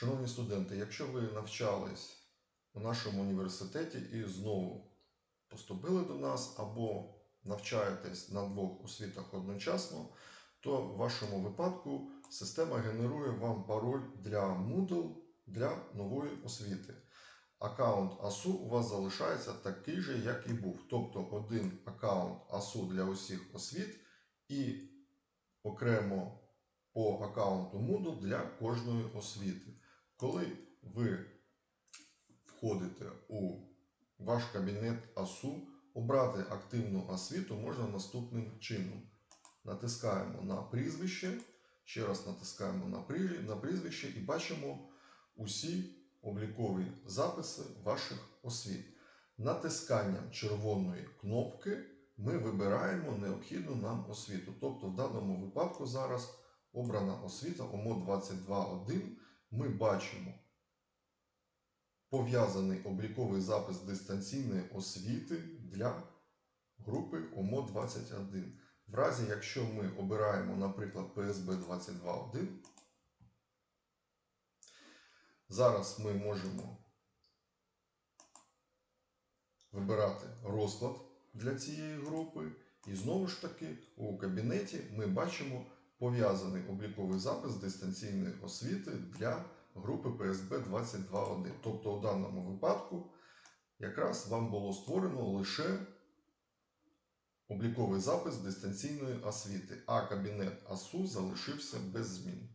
Шановні студенти, якщо ви навчались у нашому університеті і знову поступили до нас або навчаєтесь на двох освітах одночасно, то в вашому випадку система генерує вам пароль для Moodle для нової освіти. Аккаунт АСУ у вас залишається такий же, як і був. Тобто один аккаунт АСУ для усіх освіт і окремо по аккаунту Moodle для кожної освіти. Коли ви входите у ваш кабінет АСУ, обрати активну освіту можна наступним чином. Натискаємо на прізвище, ще раз натискаємо на прізвище і бачимо усі облікові записи ваших освіт. Натисканням червоної кнопки ми вибираємо необхідну нам освіту. Тобто, в даному випадку зараз обрана освіта ОМО 22.1. Ми бачимо пов'язаний обліковий запис дистанційної освіти для групи ОМО 21. В разі, якщо ми обираємо, наприклад, ПСБ 22.1, зараз ми можемо вибирати розклад для цієї групи. І знову ж таки у кабінеті ми бачимо пов'язаний обліковий запис дистанційної освіти для групи ПСБ 22.1. Тобто у даному випадку якраз вам було створено лише обліковий запис дистанційної освіти, а кабінет АСУ залишився без змін.